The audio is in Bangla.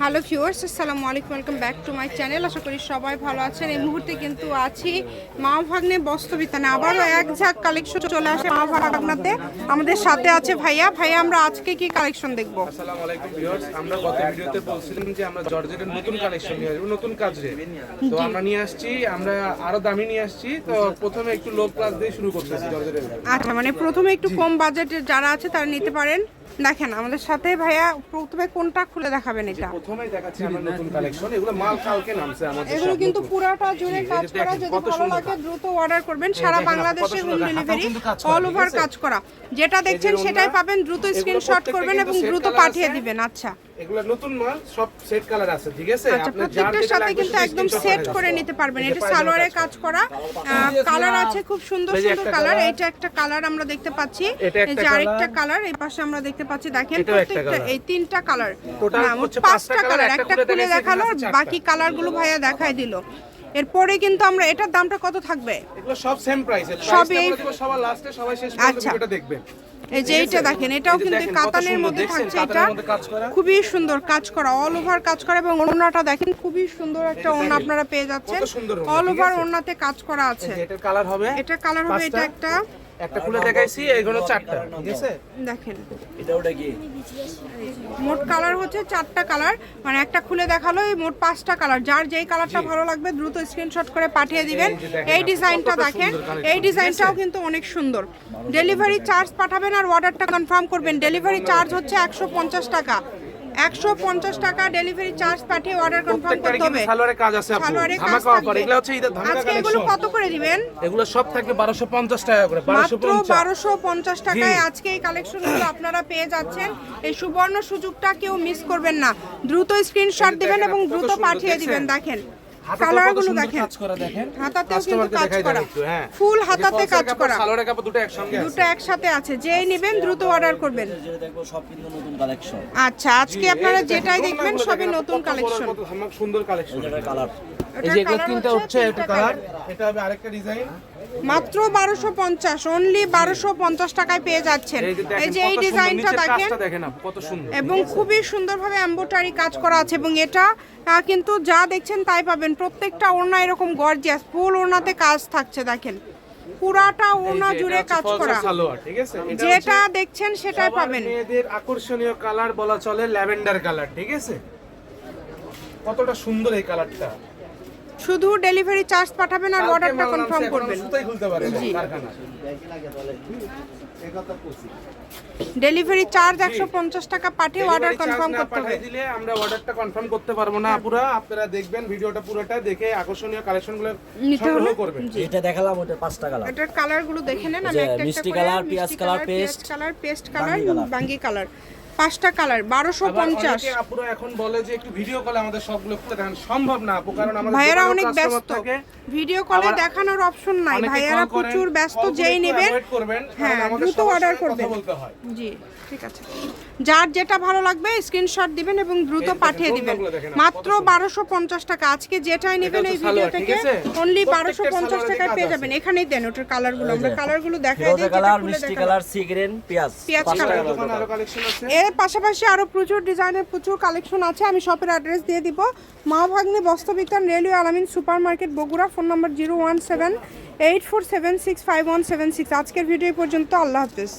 হ্যালো ভিউয়ার্স আসসালামু আলাইকুম welcome back to my channel. আশা করি সবাই ভালো আছেন। এই মুহূর্তে কিন্তু আছি মা ভাগ্নে বস্তবিতানে আবারও এক ঝাঁক কালেকশন চলে আসে মা ভাগনাতে আমাদের সাথে আছে ভাইয়া। ভাইয়া আমরা আজকে কি কালেকশন দেখব? আসসালামু আলাইকুম ভিউয়ার্স। আমরা গত ভিডিওতে বলছিলাম যে আমরা জর্জেটের নতুন কালেকশন নিয়ে আসব নতুন কাজে তো আমরা নিয়ে আসছি আমরা আরও দামি নিয়ে আসছি। তো প্রথমে একটু লো ক্লাস দিয়ে শুরু করতেছি জর্জেটের। আচ্ছা মানে প্রথমে একটু কম বাজেটের যারা আছে তারা নিতে পারেন। দেখেন আমাদের সাথে ভাইয়া প্রথমে কোনটা খুলে দেখাবেন এটা? প্রথমেই দেখাচ্ছি আমার নতুন কালেকশন এগুলো মাল কালকে নামছে আমাদের এগুলো কিন্তু পুরোটা জুড়ে কাজ করা যদি ভালো লাগে দ্রুত অর্ডার করবেন। সারা বাংলাদেশে হোম ডেলিভারি অল ওভার কাজ করা যেটা দেখছেন সেটাই পাবেন দ্রুত স্ক্রিনশট করবেন এবং দ্রুত পাঠিয়ে দিবেন। আচ্ছা। এগুলো নতুন মাল সব সেট কালার আছে ঠিক আছে? আচ্ছা প্রত্যেকটার সাথে কিন্তু একদম সেট করে নিতে পারবেন। এটা সালোয়ারের কাজ করা। কালার আছে খুব সুন্দর সুন্দর কালার। এটা একটা কালার আমরা দেখতে পাচ্ছি। এটা এই যে আরেকটা কালার। এই পাশে আমরা দেখতে পাচ্ছি। দেখেন প্রত্যেকটা এই তিনটা কালার। হচ্ছে পাঁচটা কালার একটা খুলে খুলে দেখাল বাকি কালারগুলো ভাইয়া দেখায় দিল। এরপরে কিন্তু আমরা এটার দামটা কত থাকবে? এগুলো সব সেম প্রাইসে সব এই- সবার লাস্টে সবাই শেষ পর্যন্ত আচ্ছা। দেখবেন এই যে এইটা দেখেন এটাও কিন্তু কাতানের মধ্যে থাকছে এটা। খুবই সুন্দর কাজ করা অল ওভার কাজ করা এবং ওড়নাটা দেখেন খুবই সুন্দর একটা ওড়না আপনারা পেয়ে যাচ্ছেন অল ওভার? ওড়নাতে কাজ করা আছে এটার কালার হবে এটা কালার হবে এটা একটা একটা খুলে দেখাইছি এগুলো চারটা। ঠিক আছে দেখেন। এটা ওটা কি? মোট কালার হচ্ছে চারটা কালার। মানে একটা খুলে দেখাল এই মোট পাঁচটা কালার। যার যেই কালারটা ভালো লাগবে দ্রুত স্ক্রিনশট করে পাঠিয়ে দিবেন। এই ডিজাইনটা দেখেন এই ডিজাইনটাও কিন্তু অনেক সুন্দর। ডেলিভারি চার্জ পাঠাবেন আর অর্ডারটা কনফার্ম করবেন। ডেলিভারি চার্জ হচ্ছে একশো পঞ্চাশ টাকা। একশো পঞ্চাশ টাকা ডেলিভারি চার্জ পাঠিয়ে অর্ডার কনফার্ম করতে হবে। সালোয়ারের কাজ আছে আপু। ধামাকা অফার এগুলো হচ্ছে ঈদের ধামাকা আজকে এগুলো কত করে দিবেন? এগুলো সব থাকে 1250 টাকা করে মাত্র 1250 বারোশো পঞ্চাশ টাকায় আজকে এই কালেকশনগুলো আপনারা পেয়ে যাচ্ছেন। এই সুবর্ণ সুযোগটা কেউ মিস করবেন না। দ্রুত স্ক্রিনশট দিবেন এবং দ্রুত পাঠিয়ে? দিবেন দেখেন। কালারগুলো দেখেন। কাজ করা দেখেন। হাতাতেও কিন্তু কাজ করা। হ্যাঁ। ফুল হাতাতে কাজ করা। সালোয়ারের কাপড় দুটো একসঙ্গে দুটো একসাথে আছে। যেই নেবেন দ্রুত অর্ডার করবেন। সব কিন্তু নতুন কালেকশন আচ্ছা আজকে আপনারা যেটাই দেখবেন সবই নতুন কালেকশন সুন্দর কালেকশন কালার এই যে তিনটা হচ্ছে একটা কালার এটা হবে আরেকটা ডিজাইন মাত্র বারোশো পঞ্চাশ অনলি বারোশো পঞ্চাশ টাকায় পেয়ে যাচ্ছেন। এই যে এই ডিজাইনটা দেখেন। এবং খুবই সুন্দরভাবে এম্বোটারি কাজ করা আছে এবং এটা কিন্তু যা দেখছেন তাই পাবেন। প্রত্যেকটা ওড়না এরকম গর্জিয়াস ফুল ওড়নাতে কাজ থাকছে দেখেন। পুরাটা ওড়না জুড়ে কাজ করা। যেটা দেখছেন সেটাই পাবেন। মেয়েদের আকর্ষণীয় কালার বলা চলে ল্যাভেন্ডার কালার ঠিক আছে? কতটা সুন্দর এই কালারটা শুধু ডেলিভারি চার্জ পাঠাবেন আর অর্ডারটা কনফার্ম করবেন। জি। ডেলিভারি চার্জ একশো পঞ্চাশ টাকা পাঠিয়ে অর্ডার কনফার্ম করতে হবে। দিলে আমরা অর্ডারটা কনফার্ম করতে পারব না পুরো। আপনারা দেখবেন ভিডিওটা পুরোটা দেখে আকর্ষণীয় কালেকশনগুলো নিতে সংগ্রহ হলে করবেন। এটা দেখালাম ওটা পাঁচটা কালার এটার কালারগুলো দেখে নেন আমি যে একটা মিষ্টি কালার, পেঁয়াজ colour, paste, colour paste colour বাঙ্গি কালার। পাঁচটা কালার বারোশো পঞ্চাশ। এখন বলে যে একটু ভিডিও কলে আমাদের সবগুলো করতে দেখান। সম্ভব না কারণ আমাদের ভাইয়েরা অনেক ব্যস্ত। ভিডিও কলে দেখানোর অপশন নাই। ভাইয়ারা প্রচুর ব্যস্ত যেই নেবেন হ্যাঁ দ্রুত অর্ডার করবেন জি ঠিক আছে। যার যেটা ভালো লাগবে স্ক্রিনশট দিবেন এবং দ্রুত পাঠিয়ে দিবেন। মাত্র বারোশো পঞ্চাশ টাকা। আজকে যেটাই নেবেন এই ভিডিও থেকে? অনলি বারোশো পঞ্চাশ টাকায় পেয়ে যাবেন। এখানেই দেন ওটার কালারগুলো আমরা কালারগুলো দেখাই দিই কালার মিষ্টি কালার সি গ্রিন পেঁয়াজ পেঁয়াজ কালার। এর পাশাপাশি আরও প্রচুর ডিজাইনের প্রচুর কালেকশন আছে। আমি শপের অ্যাড্রেস দিয়ে দিব। Ma Bhagne Bastrabitan railway Alamin super market Bogura phone number zero one seven eight four seven six five one seven six আজকের ভিডিও পর্যন্ত। আল্লাহ হাফিজ।